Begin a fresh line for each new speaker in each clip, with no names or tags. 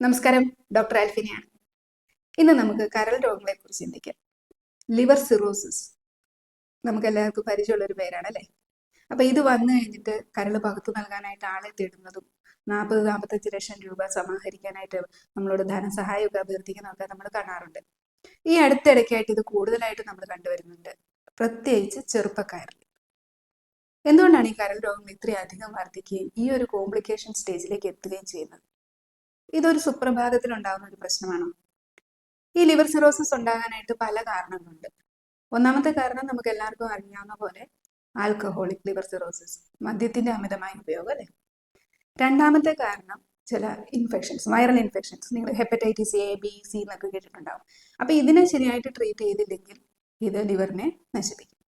നമസ്കാരം ഡോക്ടർ ആൽഫിനെയാണ്. ഇന്ന് നമുക്ക് കരൾ രോഗങ്ങളെ കുറിച്ച് ചിന്തിക്കാം. Liver cirrhosis. നമുക്ക് എല്ലാവർക്കും പരിചയമുള്ള ഒരു പേരാണ് അല്ലേ? അപ്പൊ ഇത് വന്നു കഴിഞ്ഞിട്ട് കരൾ പകുത്തു നൽകാനായിട്ട് ആളെ തേടുന്നതും നാൽപ്പത് നാൽപ്പത്തഞ്ച് ലക്ഷം രൂപ സമാഹരിക്കാനായിട്ട് നമ്മളോട് ധനസഹായമൊക്കെ അഭ്യർത്ഥിക്കുന്നതൊക്കെ നമ്മൾ കാണാറുണ്ട്. ഈ അടുത്തിടയ്ക്കായിട്ട് ഇത് കൂടുതലായിട്ട് നമ്മൾ കണ്ടുവരുന്നുണ്ട്. പ്രത്യേകിച്ച് ചെറുപ്പക്കാരിൽ. എന്തുകൊണ്ടാണ് ഈ കരൾ രോഗങ്ങൾ ഇത്രയധികം വർദ്ധിക്കുകയും ഈ ഒരു കോംപ്ലിക്കേഷൻ സ്റ്റേജിലേക്ക് എത്തുകയും ചെയ്യുന്നത്? ഇതൊരു സുപ്രഭാതത്തിൽ ഉണ്ടാകുന്ന ഒരു പ്രശ്നമാണോ. ഈ ലിവർ സിറോസിസ് ഉണ്ടാകാനായിട്ട് പല കാരണങ്ങളുണ്ട്. ഒന്നാമത്തെ കാരണം നമുക്ക് എല്ലാവർക്കും അറിയാവുന്ന പോലെ ആൽക്കഹോളിക് ലിവർ സിറോസിസ് മദ്യത്തിന്റെ അമിതമായ ഉപയോഗം അല്ലേ? രണ്ടാമത്തെ കാരണം ചില ഇൻഫെക്ഷൻസ് വൈറൽ ഇൻഫെക്ഷൻസ് നിങ്ങൾ ഹെപ്പറ്റൈറ്റിസ് എ ബി സി എന്നൊക്കെ കേട്ടിട്ടുണ്ടാവും. അപ്പൊ ഇതിനെ ശരിയായിട്ട് ട്രീറ്റ് ചെയ്തില്ലെങ്കിൽ ഇത് ലിവറിനെ നശിപ്പിക്കും.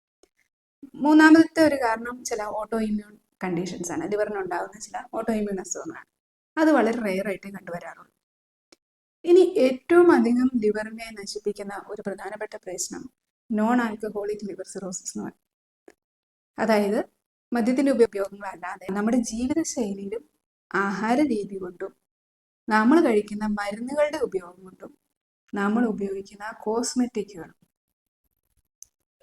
മൂന്നാമത്തെ ഒരു കാരണം ചില ഓട്ടോ ഇമ്മ്യൂൺ കണ്ടീഷൻസ് ആണ് ലിവറിനുണ്ടാകുന്ന ചില ഓട്ടോ ഇമ്മ്യൂൺ അസുഖങ്ങളാണ്. അത് വളരെ റെയർ ആയിട്ടേ കണ്ടുവരാറുള്ളൂ. ഇനി ഏറ്റവും അധികം ലിവറിനെ നശിപ്പിക്കുന്ന ഒരു പ്രധാനപ്പെട്ട പ്രശ്നം നോൺ ആൽക്കഹോളിക് ലിവർ സിറോസിസ് എന്ന് പറയും. അതായത് മദ്യത്തിന്റെ ഉപയോഗങ്ങളല്ലാതെ നമ്മുടെ ജീവിതശൈലിയിലും ആഹാര രീതി കൊണ്ടും നമ്മൾ കഴിക്കുന്ന മരുന്നുകളുടെ ഉപയോഗം കൊണ്ടും നമ്മൾ ഉപയോഗിക്കുന്ന കോസ്മെറ്റിക്കുകളും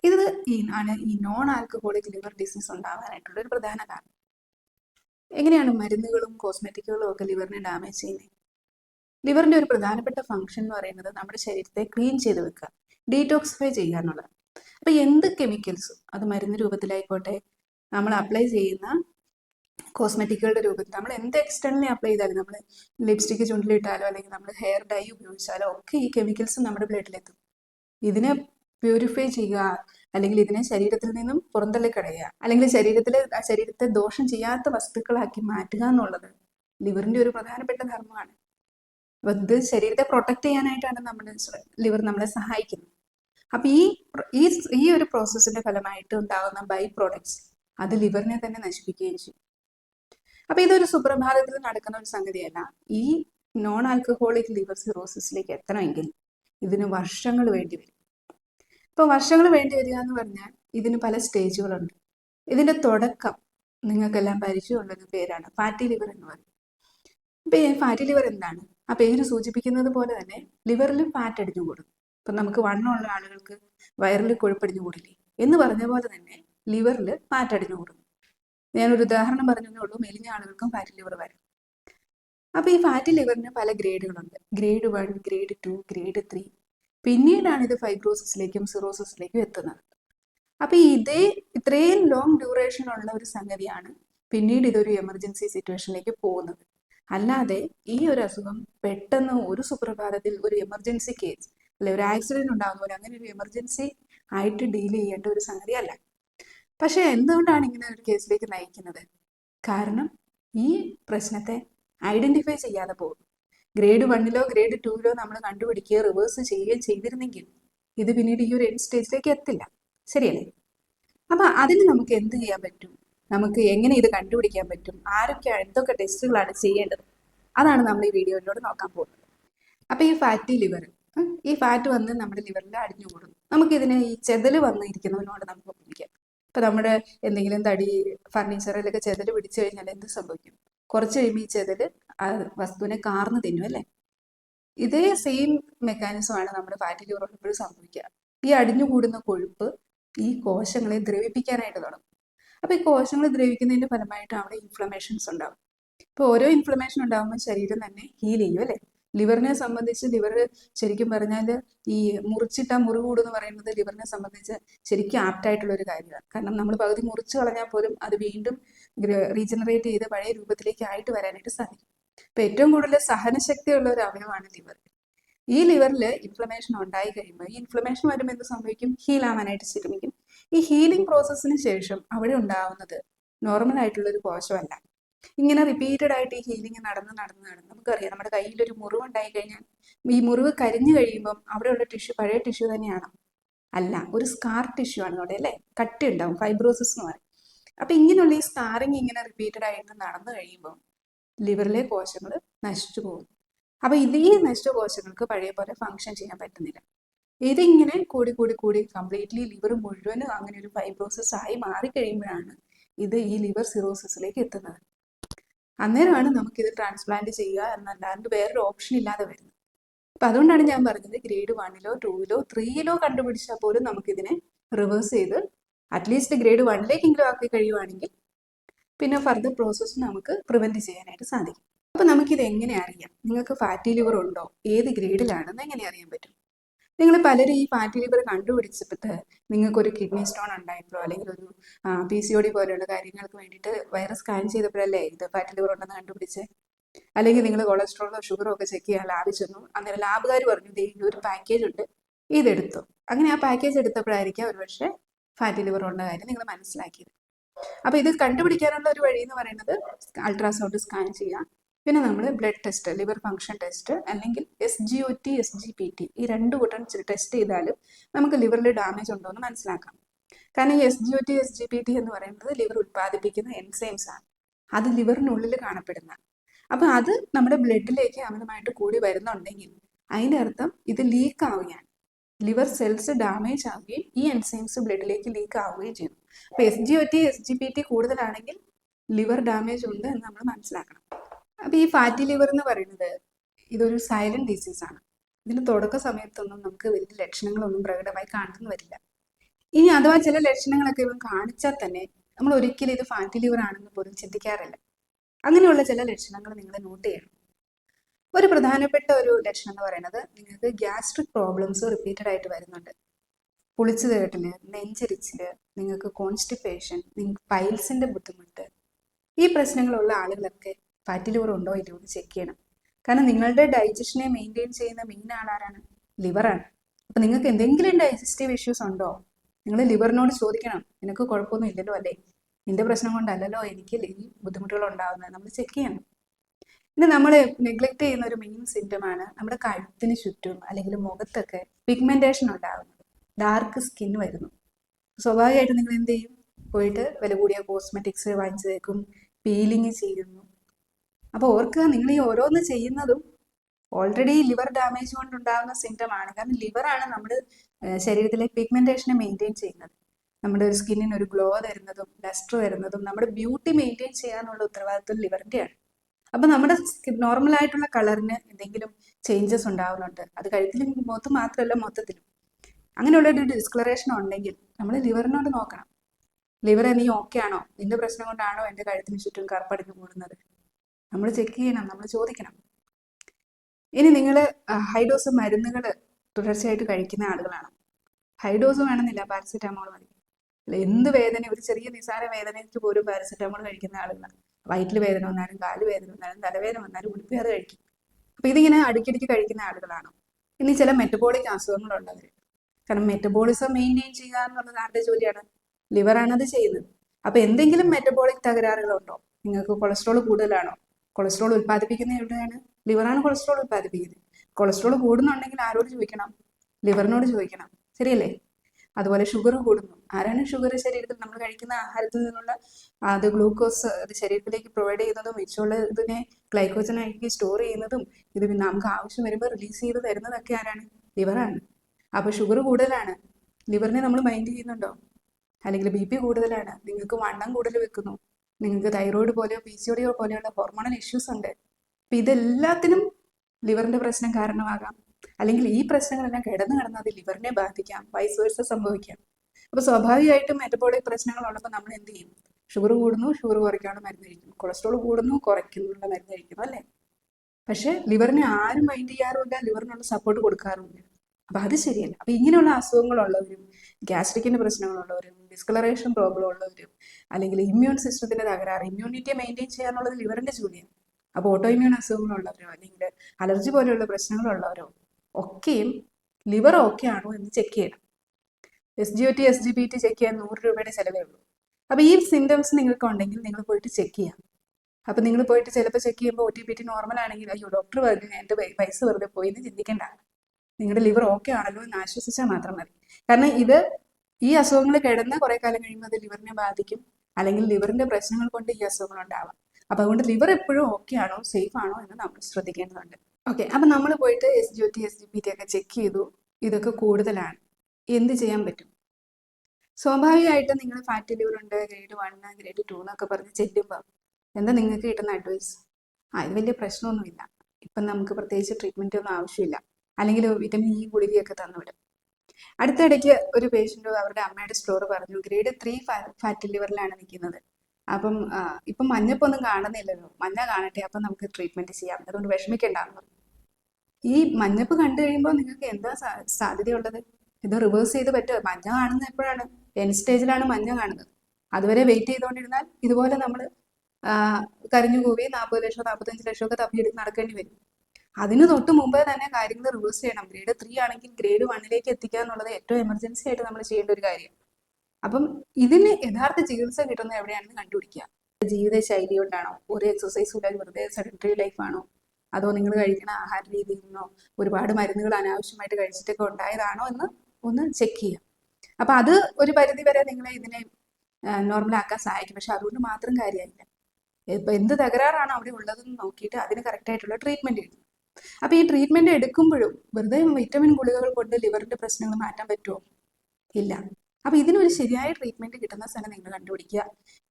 ഇത് ഈ ആണ് ഈ നോൺ ആൽക്കഹോളിക് ലിവർ ഡിസീസ് ഉണ്ടാകാനായിട്ടുള്ള ഒരു പ്രധാന കാരണം. എങ്ങനെയാണ് മരുന്നുകളും കോസ്മെറ്റിക്കുകളും ഒക്കെ ലിവറിനെ ഡാമേജ് ചെയ്യുന്നത് ലിവറിന്റെ ഒരു പ്രധാനപ്പെട്ട ഫംഗ്ഷൻ എന്ന് പറയുന്നത് നമ്മുടെ ശരീരത്തെ ക്ലീൻ ചെയ്ത് വെക്കുക ഡീറ്റോക്സിഫൈ ചെയ്യുക എന്നുള്ളത് അപ്പൊ എന്ത് കെമിക്കൽസും അത് മരുന്ന് രൂപത്തിലായിക്കോട്ടെ നമ്മൾ അപ്ലൈ ചെയ്യുന്ന കോസ്മെറ്റിക്കുകളുടെ രൂപത്തിൽ നമ്മൾ എന്ത് എക്സ്റ്റേണലി അപ്ലൈ ചെയ്താലും നമ്മൾ ലിപ്സ്റ്റിക്ക് ചുണ്ടിലിട്ടാലോ അല്ലെങ്കിൽ നമ്മൾ ഹെയർ ഡൈ ഉപയോഗിച്ചാലോ ഒക്കെ ഈ കെമിക്കൽസ് നമ്മുടെ ബ്ലഡിലെത്തും ഇതിനെ പ്യൂരിഫൈ ചെയ്യുക അല്ലെങ്കിൽ ഇതിനെ ശരീരത്തിൽ നിന്നും പുറന്തള്ളി കളയുക അല്ലെങ്കിൽ ശരീരത്തിലെ ശരീരത്തെ ദോഷം ചെയ്യാത്ത വസ്തുക്കളാക്കി മാറ്റുക എന്നുള്ളത് ലിവറിന്റെ ഒരു പ്രധാനപ്പെട്ട ധർമ്മമാണ്. ഇത് ശരീരത്തെ പ്രൊട്ടക്ട് ചെയ്യാനായിട്ടാണ് നമ്മുടെ ലിവർ നമ്മളെ സഹായിക്കുന്നത്. അപ്പൊ ഈ ഈ ഈ ഒരു പ്രോസസ്സിന്റെ ഫലമായിട്ട് ഉണ്ടാകുന്ന ബൈ പ്രോഡക്ട്സ് അത് ലിവറിനെ തന്നെ നശിപ്പിക്കുകയും ചെയ്യും. അപ്പൊ ഇതൊരു സുപ്രഭാതത്തിൽ നടക്കുന്ന ഒരു സംഗതിയല്ല. ഈ നോൺ ആൽക്കഹോളിക് ലിവർ സിറോസിസിലേക്ക് എത്തണമെങ്കിൽ ഇതിന് വർഷങ്ങൾ വേണ്ടി വരും. ഇപ്പൊ വർഷങ്ങൾ വേണ്ടി വരിക എന്ന് പറഞ്ഞാൽ ഇതിന് പല സ്റ്റേജുകളുണ്ട്. ഇതിന്റെ തുടക്കം നിങ്ങൾക്കെല്ലാം പരിചയമുള്ളൊരു പേരാണ് ഫാറ്റി ലിവർ എന്ന് പറയും. ഇപ്പം ഈ ഫാറ്റി ലിവർ എന്താണ്? ആ പേര് സൂചിപ്പിക്കുന്നത് പോലെ തന്നെ ലിവറിൽ ഫാറ്റ് അടിഞ്ഞു കൂടും ഇപ്പം നമുക്ക് വണ്ണമുള്ള ആളുകൾക്ക് വയറിൽ കൊഴുപ്പടിഞ്ഞു കൂടില്ലേ? എന്ന് പറഞ്ഞ പോലെ തന്നെ ലിവറിൽ ഫാറ്റ് അടിഞ്ഞു കൂടും ഞാനൊരു ഉദാഹരണം പറഞ്ഞതേ ഉള്ളൂ. മെലിഞ്ഞ ആളുകൾക്കും ഫാറ്റി ലിവർ വരും. അപ്പോൾ ഈ ഫാറ്റി ലിവറിന് പല ഗ്രേഡുകളുണ്ട്. Grade one grade two grade three പിന്നീടാണ് ഇത് ഫൈബ്രോസിസിലേക്കും സിറോസിസിലേക്കും എത്തുന്നത്. അപ്പൊ ഇതേ ഇത്രയും ലോങ് ഡ്യൂറേഷൻ ഉള്ള ഒരു സംഗതിയാണ് പിന്നീട് ഇതൊരു എമർജൻസി സിറ്റുവേഷനിലേക്ക് പോകുന്നത്. അല്ലാതെ ഈ ഒരു അസുഖം പെട്ടെന്ന് ഒരു സുപ്രഭാതത്തിൽ ഒരു എമർജൻസി കേസ് അല്ലെ ഒരു ആക്സിഡന്റ് ഉണ്ടാകുന്ന പോലെ അങ്ങനെ ഒരു എമർജൻസി ആയിട്ട് ഡീൽ ചെയ്യേണ്ട ഒരു സംഗതി അല്ല പക്ഷെ എന്തുകൊണ്ടാണ് ഇങ്ങനെ ഒരു കേസിലേക്ക് നയിക്കുന്നത്? കാരണം ഈ പ്രശ്നത്തെ ഐഡന്റിഫൈ ചെയ്യാതെ പോകും ഗ്രേഡ് വണ്ണിലോ ഗ്രേഡ് ടുവിലോ നമ്മൾ കണ്ടുപിടിക്കുകയോ റിവേഴ്സ് ചെയ്യുകയോ ചെയ്തിരുന്നെങ്കിൽ ഇത് പിന്നീട് ഈ ഒരു എൻഡ് സ്റ്റേജിലേക്ക് എത്തില്ല. ശരിയല്ലേ? അപ്പൊ അതിന് നമുക്ക് എന്ത് ചെയ്യാൻ പറ്റും? നമുക്ക് എങ്ങനെ ഇത് കണ്ടുപിടിക്കാൻ പറ്റും? ആരൊക്കെയാണ് എന്തൊക്കെ ടെസ്റ്റുകളാണ് ചെയ്യേണ്ടത്? അതാണ് നമ്മൾ ഈ വീഡിയോയിലൂടെ നോക്കാൻ പോകുന്നത്. അപ്പൊ ഈ ഫാറ്റി ലിവർ ഈ ഫാറ്റ് വന്ന് നമ്മുടെ ലിവറിൽ അടിഞ്ഞു കൂടുന്നു നമുക്കിതിനെ ഈ ചെതൽ വന്നിരിക്കുന്നതിനോട് നമുക്ക് ഒപ്പിക്കാം ഇപ്പൊ നമ്മുടെ എന്തെങ്കിലും തടി ഫർണിച്ചറിലൊക്കെ ചെതൽ പിടിച്ചു കഴിഞ്ഞാൽ എന്ത് സംഭവിക്കും? കുറച്ച് കഴിയുമ്പോൾ ഈ ചെതൽ ആ വസ്തുവിനെ കാർന്ന് തിന്നും അല്ലേ? ഇതേ സെയിം മെക്കാനിസമാണ് നമ്മുടെ ഫാറ്റി ലിവർ എപ്പോഴും സംഭവിക്കുക. ഈ അടിഞ്ഞുകൂടുന്ന കൊഴുപ്പ് ഈ കോശങ്ങളെ ദ്രവിപ്പിക്കാനായിട്ട് തുടങ്ങും. അപ്പോൾ ഈ കോശങ്ങൾ ദ്രവിക്കുന്നതിന്റെ ഫലമായിട്ട് അവിടെ ഇൻഫ്ലമേഷൻസ് ഉണ്ടാവും. ഇപ്പൊ ഓരോ ഇൻഫ്ലമേഷൻ ഉണ്ടാകുമ്പോൾ ശരീരം തന്നെ ഹീൽ ചെയ്യും അല്ലേ? ലിവറിനെ സംബന്ധിച്ച് ലിവർ ശരിക്കും പറഞ്ഞാൽ ഈ മുറിച്ചിട്ട മുറികൂട് എന്ന് പറയുന്നത് ലിവറിനെ സംബന്ധിച്ച് ശരിക്കും ആപ്റ്റായിട്ടുള്ള ഒരു കാര്യമാണ്. കാരണം നമ്മൾ പകുതി മുറിച്ച് കളഞ്ഞാൽ പോലും അത് വീണ്ടും റീജനറേറ്റ് ചെയ്ത് പഴയ രൂപത്തിലേക്ക് ആയിട്ട് വരാനായിട്ട് സാധിക്കും. അപ്പൊ ഏറ്റവും കൂടുതൽ സഹനശക്തിയുള്ള ഒരു അവയവമാണ് ലിവർ. ഈ ലിവറിൽ ഇൻഫ്ലമേഷൻ ഉണ്ടായി കഴിയുമ്പോൾ ഈ ഇൻഫ്ലമേഷൻ വരുമ്പോൾ എന്ത് സംഭവിക്കും? ഹീൽ ആവാനായിട്ട് ശ്രമിക്കും. ഈ ഹീലിംഗ് പ്രോസസ്സിന് ശേഷം അവിടെ ഉണ്ടാവുന്നത് നോർമൽ ആയിട്ടുള്ള ഒരു കോശമല്ല. ഇങ്ങനെ റിപ്പീറ്റഡ് ആയിട്ട് ഈ ഹീലിംഗ് നടന്ന് നടന്ന് നടന്ന് നമുക്കറിയാം നമ്മുടെ കയ്യിൽ ഒരു മുറിവ് ഉണ്ടായി കഴിഞ്ഞാൽ ഈ മുറിവ് കരിഞ്ഞു കഴിയുമ്പം അവിടെയുള്ള ടിഷ്യൂ പഴയ ടിഷ്യൂ തന്നെയാണ്. അല്ല ഒരു സ്കാർ ടിഷ്യൂ ആണ് അവിടെ അല്ലേ? കട്ടി ഉണ്ടാവും ഫൈബ്രോസിസ് എന്ന് പറയും. അപ്പൊ ഇങ്ങനെയുള്ള ഈ സ്കാറിങ് ഇങ്ങനെ റിപ്പീറ്റഡ് ആയിട്ട് നടന്നു കഴിയുമ്പോൾ ലിവറിലെ കോശങ്ങൾ നശിച്ചു പോകുന്നു. അപ്പൊ ഇതേ ഈ നശിച്ച കോശങ്ങൾക്ക് പഴയ പോലെ ഫങ്ഷൻ ചെയ്യാൻ പറ്റുന്നില്ല. ഇതിങ്ങനെ കൂടി കൂടി കൂടി കംപ്ലീറ്റ്ലി ലിവർ മുഴുവനും അങ്ങനെ ഒരു ഫൈബ്രോസിസ് ആയി മാറിക്കഴിയുമ്പോഴാണ് ഇത് ഈ ലിവർ സിറോസിസിലേക്ക് എത്തുന്നത്. അന്നേരമാണ് നമുക്കിത് ട്രാൻസ്പ്ലാന്റ് ചെയ്യുക എന്നല്ലാണ്ട് വേറൊരു ഓപ്ഷൻ ഇല്ലാതെ വരുന്നത്. അപ്പം അതുകൊണ്ടാണ് ഞാൻ പറഞ്ഞത് ഗ്രേഡ് വണ്ണിലോ ടൂവിലോ ത്രീയിലോ കണ്ടുപിടിച്ചാൽ പോലും നമുക്കിതിനെ റിവേഴ്സ് ചെയ്ത് അറ്റ്ലീസ്റ്റ് ഗ്രേഡ് വണ്ണിലേക്കെങ്കിലും ആക്കി കഴിയുവാണെങ്കിൽ പിന്നെ ഫർദർ പ്രോസസ്സ് നമുക്ക് പ്രിവെന്റ് ചെയ്യാനായിട്ട് സാധിക്കും. അപ്പം നമുക്കിത് എങ്ങനെ അറിയാം? നിങ്ങൾക്ക് ഫാറ്റി ലിവർ ഉണ്ടോ? ഏത് ഗ്രേഡിലാണെന്ന് എങ്ങനെ അറിയാൻ പറ്റും? നിങ്ങൾ പലരും ഈ ഫാറ്റി ലിവർ കണ്ടുപിടിച്ചപ്പോൾ നിങ്ങൾക്കൊരു കിഡ്നി സ്റ്റോൺ ഉണ്ടായപ്പോഴോ അല്ലെങ്കിൽ ഒരു പി സി ഒ ഡി പോലെയുള്ള കാര്യങ്ങൾക്ക് വേണ്ടിയിട്ട് വൈറസ് സ്കാൻ ചെയ്തപ്പോഴല്ലേ ഇത് ഫാറ്റി ലിവർ ഉണ്ടെന്ന് കണ്ടുപിടിച്ച്? അല്ലെങ്കിൽ നിങ്ങൾ കൊളസ്ട്രോളോ ഷുഗറോ ഒക്കെ ചെക്ക് ചെയ്യാൻ ലാബിൽ ചെന്നു. അന്നേരം ലാബുകാർ പറഞ്ഞു ദേ ഒരു പാക്കേജ് ഉണ്ട്. ഇതെടുത്തു. അങ്ങനെ ആ പാക്കേജ് എടുത്തപ്പോഴായിരിക്കും ഒരുപക്ഷെ ഫാറ്റി ലിവർ ഉള്ള കാര്യം നിങ്ങൾ മനസ്സിലാക്കിയത്. അപ്പോൾ ഇത് കണ്ടുപിടിക്കാനുള്ള ഒരു വഴി എന്ന് പറയുന്നത് അൾട്രാസൗണ്ട് സ്കാൻ ചെയ്യുക പിന്നെ നമ്മൾ blood test liver function test അല്ലെങ്കിൽ S G O T S G P T ഈ രണ്ട് കൂട്ടം ടെസ്റ്റ് ചെയ്താലും നമുക്ക് ലിവറിൽ ഡാമേജ് ഉണ്ടോ എന്ന് മനസ്സിലാക്കാം. കാരണം ഈ S G O T S G P T എന്ന് പറയുന്നത് ലിവർ ഉത്പാദിപ്പിക്കുന്ന എൻസൈംസ് ആണ്. അത് ലിവറിനുള്ളിൽ കാണപ്പെടുന്ന അപ്പോൾ അത് നമ്മുടെ ബ്ലഡിലേക്ക് അമിതമായിട്ട് കൂടി വരുന്നുണ്ടെങ്കിൽ അതിന്റെ അർത്ഥം ഇത് ലീക്ക് ആവുകയാണ്. ലിവർ സെൽസ് ഡാമേജ് ആവുകയും ഈ എൻസൈംസ് ബ്ലഡിലേക്ക് ലീക്ക് ആവുകയും ചെയ്യുന്നു. അപ്പോൾ S G O T S G P T കൂടുതലാണെങ്കിൽ ലിവർ ഡാമേജ് ഉണ്ട് എന്ന് നമ്മൾ മനസ്സിലാക്കണം. അപ്പോൾ ഈ ഫാറ്റി ലിവർ എന്ന് പറയുന്നത് ഇതൊരു സൈലന്റ് ഡിസീസ് ആണ്. ഇതിന് തുടക്ക സമയത്തൊന്നും നമുക്ക് വലിയ ലക്ഷണങ്ങളൊന്നും പ്രകടമായി കാണുന്നു വരില്ല. ഇനി അഥവാ ചില ലക്ഷണങ്ങളൊക്കെ ഇവൻ കാണിച്ചാൽ തന്നെ നമ്മൾ ഒരിക്കലും ഇത് ഫാറ്റി ലിവർ ആണെന്ന് പോലും ചിന്തിക്കാറില്ല. അങ്ങനെയുള്ള ചില ലക്ഷണങ്ങൾ നിങ്ങൾ നോട്ട് ചെയ്യണം. ഒരു പ്രധാനപ്പെട്ട ഒരു ലക്ഷണം എന്ന് പറയുന്നത് നിങ്ങൾക്ക് ഗ്യാസ്ട്രിക് പ്രോബ്ലംസ് റിപ്പീറ്റഡ് ആയിട്ട് വരുന്നുണ്ട്. പുളിച്ചു തേട്ടൽ നെഞ്ചരിച്ചിൽ നിങ്ങൾക്ക് കോൺസ്റ്റിപ്പേഷൻ നിങ്ങൾക്ക് പൈൽസിന്റെ ബുദ്ധിമുട്ട്. ഈ പ്രശ്നങ്ങളുള്ള ആളുകളൊക്കെ ഫാറ്റി ലിവർ ഉണ്ടോ ഇല്ലയോ ചെക്ക് ചെയ്യണം. കാരണം നിങ്ങളുടെ ഡൈജഷനെ മെയിന്റെയിൻ ചെയ്യുന്ന മെയിൻ ആളാരാണ് ലിവറാണ് അപ്പം നിങ്ങൾക്ക് എന്തെങ്കിലും ഡൈജസ്റ്റീവ് ഇഷ്യൂസ് ഉണ്ടോ? നിങ്ങൾ ലിവറിനോട് ചോദിക്കണം. നിനക്ക് കുഴപ്പമൊന്നും ഇല്ലല്ലോ അല്ലേ? നിന്റെ പ്രശ്നം കൊണ്ടല്ലല്ലോ എനിക്ക് ഈ ബുദ്ധിമുട്ടുകൾ ഉണ്ടാകുന്നത് നമ്മൾ ചെക്ക് ചെയ്യണം. പിന്നെ നമ്മൾ നെഗ്ലക്ട് ചെയ്യുന്ന ഒരു മെയിൻ സിംറ്റമാണ് നമ്മുടെ കഴുത്തിന് ചുറ്റും അല്ലെങ്കിൽ മുഖത്തൊക്കെ പിഗ്മെന്റേഷൻ ഉണ്ടാകുന്നത് ഡാർക്ക് സ്കിൻ വരുന്നു. സ്വാഭാവികമായിട്ടും നിങ്ങൾ എന്ത് ചെയ്യും? പോയിട്ട് വില കൂടിയ കോസ്മെറ്റിക്സ് വാങ്ങിച്ചു തേക്കും പീലിംഗ് ചെയ്യുന്നു. അപ്പോൾ ഓർക്കുക നിങ്ങൾ ഈ ഓരോന്ന് ചെയ്യുന്നതും ഓൾറെഡി ലിവർ ഡാമേജ് കൊണ്ടുണ്ടാകുന്ന സിംറ്റം ആണ്. കാരണം ലിവറാണ് നമ്മുടെ ശരീരത്തിലെ പിഗ്മെന്റേഷനെ മെയിന്റെയിൻ ചെയ്യുന്നത്. നമ്മുടെ ഒരു സ്കിന്നിന് ഒരു ഗ്ലോ തരുന്നതും ലസ്റ്റർ വരുന്നതും നമ്മുടെ ബ്യൂട്ടി മെയിന്റെയിൻ ചെയ്യാനുള്ള ഉത്തരവാദിത്വം ലിവറിന്റെയാണ് അപ്പം നമ്മുടെ നോർമൽ ആയിട്ടുള്ള കളറിന് എന്തെങ്കിലും ചേഞ്ചസ് ഉണ്ടാവുന്നുണ്ട്. അത് കഴുത്തിലും മുഖത്ത് മാത്രമല്ല മൊത്തത്തിലും. അങ്ങനെയുള്ള ഒരു ഡിസ്ക്ലറേഷൻ ഉണ്ടെങ്കിൽ നമ്മൾ ലിവറിനോട് നോക്കണം. ലിവർ നീ ഓക്കെ ആണോ? നിന്റെ പ്രശ്നം കൊണ്ടാണോ എന്റെ കഴുത്തിന് ചുറ്റും കറുപ്പടിഞ്ഞു കൂടുന്നത്? നമ്മൾ ചെക്ക് ചെയ്യണം നമ്മൾ ചോദിക്കണം. ഇനി നിങ്ങൾ ഹൈഡോസ് മരുന്നുകൾ തുടർച്ചയായിട്ട് കഴിക്കുന്ന ആളുകളാണ്. ഹൈഡോസ് വേണമെന്നില്ല പാരസെറ്റാമോൾ മതി. എന്ത് വേദന ഒരു ചെറിയ നിസാര വേദനയ്ക്ക് പോലും പാരസെറ്റാമോൾ കഴിക്കുന്ന ആളുകളാണ്. വയറ്റിൽ വേദന വന്നാലും കാൽ വേദന വന്നാലും തലവേദന വന്നാലും ഉടുപ്പി കഴിക്കും. അപ്പൊ ഇതിങ്ങനെ അടുക്കിടുക്കി കഴിക്കുന്ന ആളുകളാണോ. ഇനി ചില മെറ്റബോളിക് അസുഖങ്ങളുള്ളവർ കാരണം മെറ്റബോളിസം മെയിന്റെയിൻ ചെയ്യുക എന്നുള്ളത് ആരുടെ ജോലിയാണ്? ലിവറാണ് അത് ചെയ്യുന്നത്. അപ്പൊ എന്തെങ്കിലും മെറ്റബോളിക് തകരാറുകളുണ്ടോ? നിങ്ങൾക്ക് കൊളസ്ട്രോൾ കൂടുതലാണോ? കൊളസ്ട്രോൾ ഉൽപ്പാദിപ്പിക്കുന്ന എവിടെയാണ്? ലിവറാണ് കൊളസ്ട്രോൾ ഉൽപ്പാദിപ്പിക്കുന്നത്. കൊളസ്ട്രോൾ കൂടുന്നുണ്ടെങ്കിൽ ആരോട് ചോദിക്കണം? ലിവറിനോട് ചോദിക്കണം. ശരിയല്ലേ? അതുപോലെ ഷുഗർ കൂടുന്നു. ആരാണ് ഷുഗർ ശരീരത്തിൽ നമ്മൾ കഴിക്കുന്ന ആഹാരത്തിൽ നിന്നുള്ള അത് ഗ്ലൂക്കോസ് അത് ശരീരത്തിലേക്ക് പ്രൊവൈഡ് ചെയ്യുന്നതും മിച്ചമുള്ള ഇതിനെ ഗ്ലൈക്കോജനായിട്ട് സ്റ്റോർ ചെയ്യുന്നതും ഇത് നമുക്ക് ആവശ്യം വരുമ്പോൾ റിലീസ് ചെയ്ത് തരുന്നതൊക്കെ ആരാണ്? ലിവറാണ് അപ്പോൾ ഷുഗർ കൂടുതലാണ്. ലിവറിനെ നമ്മൾ മൈൻഡ് ചെയ്യുന്നുണ്ടോ? അല്ലെങ്കിൽ ബി പി കൂടുതലാണ്. നിങ്ങൾക്ക് വണ്ണം കൂടുതൽ വെക്കുന്നു. നിങ്ങൾക്ക് തൈറോയിഡ് പോലെയോ പി സി ഒഡിയോ പോലെയുള്ള ഹോർമോണൽ ഇഷ്യൂസ് ഉണ്ട്. അപ്പം ഇതെല്ലാത്തിനും ലിവറിന്റെ പ്രശ്നം കാരണമാകാം. അല്ലെങ്കിൽ ഈ പ്രശ്നങ്ങളെല്ലാം കിടന്നു അത് ലിവറിനെ ബാധിക്കാം. വൈസ് വേഴ്സ സംഭവിക്കാം. അപ്പോൾ സ്വാഭാവികമായിട്ടും മെറ്റബോളിക് പ്രശ്നങ്ങൾ പ്രശ്നങ്ങളുള്ളപ്പോൾ നമ്മൾ എന്ത് ചെയ്യും? ഷുഗർ കൂടുന്നു ഷുഗർ കുറയ്ക്കാനുള്ള മരുന്ന് കഴിക്കുന്നു. കൊളസ്ട്രോൾ കൂടുന്നു കുറയ്ക്കുന്നുള്ള മരുന്ന് കഴിക്കുന്നു അല്ലേ? പക്ഷേ ലിവറിനെ ആരും മൈൻഡ് ചെയ്യാറുമില്ല ലിവറിനുള്ള സപ്പോർട്ട് കൊടുക്കാറുമില്ല. അപ്പൊ അത് ശരിയല്ല. അപ്പൊ ഇങ്ങനെയുള്ള അസുഖങ്ങളുള്ളവരും ഗ്യാസ്ട്രിക്കിന്റെ പ്രശ്നങ്ങളുള്ളവരും ഡിസ്കളറേഷൻ പ്രോബ്ലം ഉള്ളവരും അല്ലെങ്കിൽ ഇമ്മ്യൂൺ സിസ്റ്റത്തിന്റെ തകരാറ് ഇമ്മ്യൂണിറ്റിയെ മെയിന്റെയിൻ ചെയ്യാനുള്ളത് ലിവറിന്റെ ജോലിയാണ്. അപ്പോൾ ഓട്ടോ ഇമ്മ്യൂൺ അസുഖങ്ങളുള്ളവരോ അല്ലെങ്കിൽ അലർജി പോലെയുള്ള പ്രശ്നങ്ങളുള്ളവരോ ഒക്കെയും ലിവർ ഓക്കെ ആണോ എന്ന് ചെക്ക് ചെയ്യണം. S G O T S G B T check ചെയ്യാൻ നൂറ് രൂപയുടെ ചിലവേ ഉള്ളൂ. അപ്പോൾ ഈ സിംറ്റംസ് നിങ്ങൾക്ക് ഉണ്ടെങ്കിൽ നിങ്ങൾ പോയിട്ട് ചെക്ക് ചെയ്യാം. അപ്പൊ നിങ്ങൾ പോയിട്ട് ചിലപ്പോൾ ചെക്ക് ചെയ്യുമ്പോൾ O T P T normal ആണെങ്കിൽ അയ്യോ ഡോക്ടർ പറഞ്ഞു എന്റെ പൈസ വെറുതെ പോയി എന്ന് ചിന്തിക്കേണ്ട. നിങ്ങളുടെ ലിവർ ഓക്കെ ആണല്ലോ എന്ന് ആശ്വസിച്ചാൽ മാത്രം മതി. കാരണം ഇത് ഈ അസുഖങ്ങൾ കിടന്ന് കുറെ കാലം കഴിയുമ്പോൾ അത് ലിവറിനെ ബാധിക്കും. അല്ലെങ്കിൽ ലിവറിന്റെ പ്രശ്നങ്ങൾ കൊണ്ട് ഈ അസുഖങ്ങൾ ഉണ്ടാവാം. അപ്പൊ അതുകൊണ്ട് ലിവർ എപ്പോഴും ഓക്കെ ആണോ സേഫ് ആണോ എന്ന് നമ്മൾ ശ്രദ്ധിക്കേണ്ടതുണ്ട്. ഓക്കെ അപ്പൊ നമ്മൾ പോയിട്ട് S G O T S G P T ഒക്കെ ചെക്ക് ചെയ്തു. ഇതൊക്കെ കൂടുതലാണ്. എന്ത് ചെയ്യാൻ പറ്റും? സ്വാഭാവികമായിട്ടും നിങ്ങൾ ഫാറ്റ് ലിവർ ഉണ്ട് ഗ്രേഡ് വൺ ഗ്രേഡ് ടു എന്നൊക്കെ പറഞ്ഞ് ചെല്ലുമ്പോൾ എന്താ നിങ്ങൾക്ക് കിട്ടുന്ന അഡ്വൈസ് ആ ഇത് വലിയ പ്രശ്നമൊന്നുമില്ല. ഇപ്പം നമുക്ക് പ്രത്യേകിച്ച് ട്രീറ്റ്മെന്റ് ഒന്നും ആവശ്യമില്ല. അല്ലെങ്കിൽ വിറ്റമിൻ ഇ ഗുളികയൊക്കെ തന്നുവിടും. അടുത്തിടയ്ക്ക് ഒരു പേഷ്യന്റ് അവരുടെ അമ്മയുടെ സ്റ്റോർ പറഞ്ഞു ഗ്രേഡ് ത്രീ ഫാറ്റ് ലിവറിലാണ് നിൽക്കുന്നത് അപ്പം ഇപ്പം മഞ്ഞപ്പൊന്നും കാണുന്നില്ലല്ലോ. മഞ്ഞ കാണട്ടെ അപ്പം നമുക്ക് ട്രീറ്റ്മെന്റ് ചെയ്യാം. അതുകൊണ്ട് വിഷമിക്കേണ്ടാന്ന് പറഞ്ഞു. ഈ മഞ്ഞപ്പ് കണ്ടു കഴിയുമ്പോൾ നിങ്ങൾക്ക് എന്താ സാധ്യതയുള്ളത്? ഇത് റിവേഴ്സ് ചെയ്ത് പറ്റുമോ? മഞ്ഞ കാണുന്നത് എപ്പോഴാണ്? എൻ സ്റ്റേജിലാണ് മഞ്ഞ കാണുന്നത്. അതുവരെ വെയിറ്റ് ചെയ്തുകൊണ്ടിരുന്നാൽ ഇതുപോലെ നമ്മൾ കരിഞ്ഞു കൂവി നാൽപ്പത് ലക്ഷം നാൽപ്പത്തഞ്ച് ലക്ഷം ഒക്കെ തപ്പിയെടുത്ത് നടക്കേണ്ടി വരും. അതിന് തൊട്ട് മുമ്പേ തന്നെ കാര്യങ്ങൾ റിവേഴ്സ് ചെയ്യണം. ഗ്രേഡ് ത്രീ ആണെങ്കിൽ ഗ്രേഡ് വണ്ണിലേക്ക് എത്തിക്കുക എന്നുള്ളത് ഏറ്റവും എമർജൻസി ആയിട്ട് നമ്മൾ ചെയ്യേണ്ട ഒരു കാര്യം. അപ്പം ഇതിന് യഥാർത്ഥ ചികിത്സ കിട്ടുന്നത് എവിടെയാണെന്ന് കണ്ടുപിടിക്കുക. ജീവിത ശൈലി കൊണ്ടാണോ? ഒരു എക്സസൈസ് ഇല്ലാതെ വെറുതെ സെഡന്ററി ലൈഫാണോ അതോ നിങ്ങൾ കഴിക്കുന്ന ആഹാര രീതിയിൽ നിന്നോ? ഒരുപാട് മരുന്നുകൾ അനാവശ്യമായിട്ട് കഴിച്ചിട്ടൊക്കെ ഉണ്ടായതാണോ എന്ന് ഒന്ന് ചെക്ക് ചെയ്യുക. അപ്പൊ അത് ഒരു പരിധി വരെ നിങ്ങളെ ഇതിനെ നോർമൽ ആക്കാൻ സഹായിക്കും. പക്ഷെ അതുകൊണ്ട് മാത്രം കാര്യമായില്ല. ഇപ്പൊ എന്ത് തകരാറാണ് അവിടെ ഉള്ളതെന്ന് നോക്കിയിട്ട് അതിന് കറക്റ്റ് ആയിട്ടുള്ള ട്രീറ്റ്മെന്റ് എടുക്കും അപ്പൊ ഈ ട്രീറ്റ്മെന്റ് എടുക്കുമ്പോഴും വെറുതെ വിറ്റമിൻ ഗുളികകൾ കൊണ്ട് ലിവറിന്റെ പ്രശ്നങ്ങൾ മാറ്റാൻ പറ്റുമോ ഇല്ല. അപ്പൊ ഇതിനൊരു ശരിയായ ട്രീറ്റ്മെന്റ് കിട്ടുന്ന സ്ഥലം നിങ്ങൾ കണ്ടുപിടിക്കുക.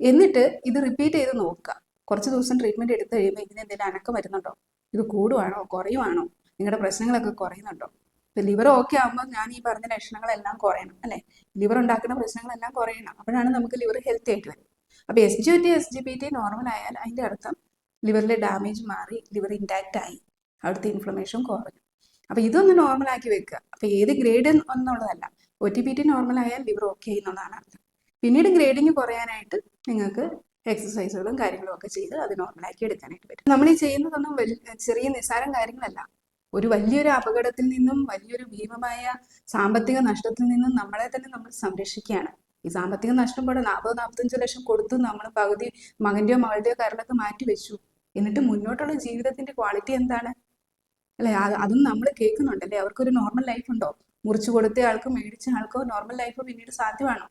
എന്നിട്ട് ഇത് റിപ്പീറ്റ് ചെയ്ത് നോക്കുക. കുറച്ച് ദിവസം ട്രീറ്റ്മെന്റ് എടുത്തു കഴിയുമ്പോൾ ഇതിന് എന്തെങ്കിലും അനക്കം വരുന്നുണ്ടോ? ഇത് കൂടുവാണോ? കുറയുവാണോ? നിങ്ങളുടെ പ്രശ്നങ്ങളൊക്കെ കുറയുന്നുണ്ടോ? ഇപ്പൊ ലിവർ ഓക്കെ ആകുമ്പോൾ ഞാൻ ഈ പറഞ്ഞ ലക്ഷണങ്ങളെല്ലാം കുറയണം അല്ലെ? ലിവർ ഉണ്ടാക്കുന്ന പ്രശ്നങ്ങളെല്ലാം കുറയണം. അപ്പോഴാണ് നമുക്ക് ലിവർ ഹെൽത്തി ആയിട്ട് വരും അപ്പൊ S G T S G P T normal ആയാൽ അതിന്റെ അർത്ഥം ലിവറിലെ ഡാമേജ് മാറി ലിവർ ഇൻടാക്റ്റ് ആയി. അവിടുത്തെ ഇൻഫ്ലമേഷൻ കുറഞ്ഞു. അപ്പൊ ഇതൊന്ന് നോർമൽ ആക്കി വെക്കുക. അപ്പൊ ഏത് ഗ്രേഡ് എന്നുള്ളതല്ല. O T P T normal ആയാൽ ലിവർ ഓക്കെ എന്നുള്ളതാണ് അർത്ഥം. പിന്നീട് ഗ്രേഡിങ് കുറയാനായിട്ട് നിങ്ങൾക്ക് എക്സസൈസുകളും കാര്യങ്ങളും ഒക്കെ ചെയ്ത് അത് നോർമലാക്കി എടുക്കാനായിട്ട് പറ്റും. നമ്മൾ ഈ ചെയ്യുന്നതൊന്നും വലിയ ചെറിയ നിസ്സാരം കാര്യങ്ങളല്ല. ഒരു വലിയൊരു അപകടത്തിൽ നിന്നും വലിയൊരു ഭീമമായ സാമ്പത്തിക നഷ്ടത്തിൽ നിന്നും നമ്മളെ തന്നെ നമ്മൾ സംരക്ഷിക്കുകയാണ്. ഈ സാമ്പത്തിക നഷ്ടം പോലെ നാൽപ്പത് നാൽപ്പത്തഞ്ച് ലക്ഷം കൊടുത്ത് നമ്മൾ പകുതി മകന്റെയോ മകളുടെയോ കരളൊക്കെ മാറ്റി വെച്ചു. എന്നിട്ട് മുന്നോട്ടുള്ള ജീവിതത്തിന്റെ ക്വാളിറ്റി എന്താണ്? അല്ലെ? അത് നമ്മൾ കേൾക്കുന്നുണ്ടല്ലേ? അവർക്കൊരു നോർമൽ ലൈഫ് ഉണ്ടോ? മുറിച്ചു കൊടുത്ത ആൾക്കോ മേടിച്ച ആൾക്കോ നോർമൽ ലൈഫ് പിന്നീട് സാധ്യമാണോ?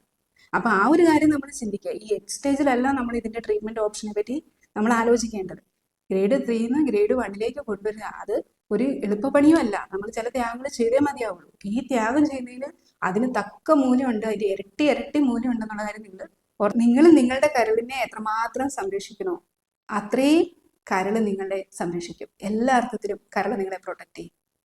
അപ്പൊ ആ ഒരു കാര്യം നമ്മൾ ചിന്തിക്കുക. ഈ എക്സ് സ്റ്റേജിലല്ല നമ്മൾ ഇതിന്റെ ട്രീറ്റ്മെന്റ് ഓപ്ഷനെ പറ്റി നമ്മൾ ആലോചിക്കേണ്ടത്. ഗ്രേഡ് ത്രീന്ന് ഗ്രേഡ് വണ്ണിലേക്ക് കൊണ്ടുവരിക. അത് ഒരു എളുപ്പപ്പണിയും അല്ല നമ്മൾ ചില ത്യാഗങ്ങൾ ചെയ്തേ മതിയാവുള്ളൂ. ഈ ത്യാഗം ചെയ്യുന്നതിന് അതിന് തക്ക മൂല്യമുണ്ട്. അതിന്റെ ഇരട്ടി ഇരട്ടി മൂല്യം ഉണ്ടെന്നുള്ള കാര്യം നിങ്ങൾ നിങ്ങൾ നിങ്ങളുടെ കരളിനെ എത്രമാത്രം സംരക്ഷിക്കണോ? അത്രയും കരൾ നിങ്ങളെ സംരക്ഷിക്കും. എല്ലാ അർത്ഥത്തിലും കരൾ നിങ്ങളെ പ്രൊട്ടക്ട് ചെയ്യും.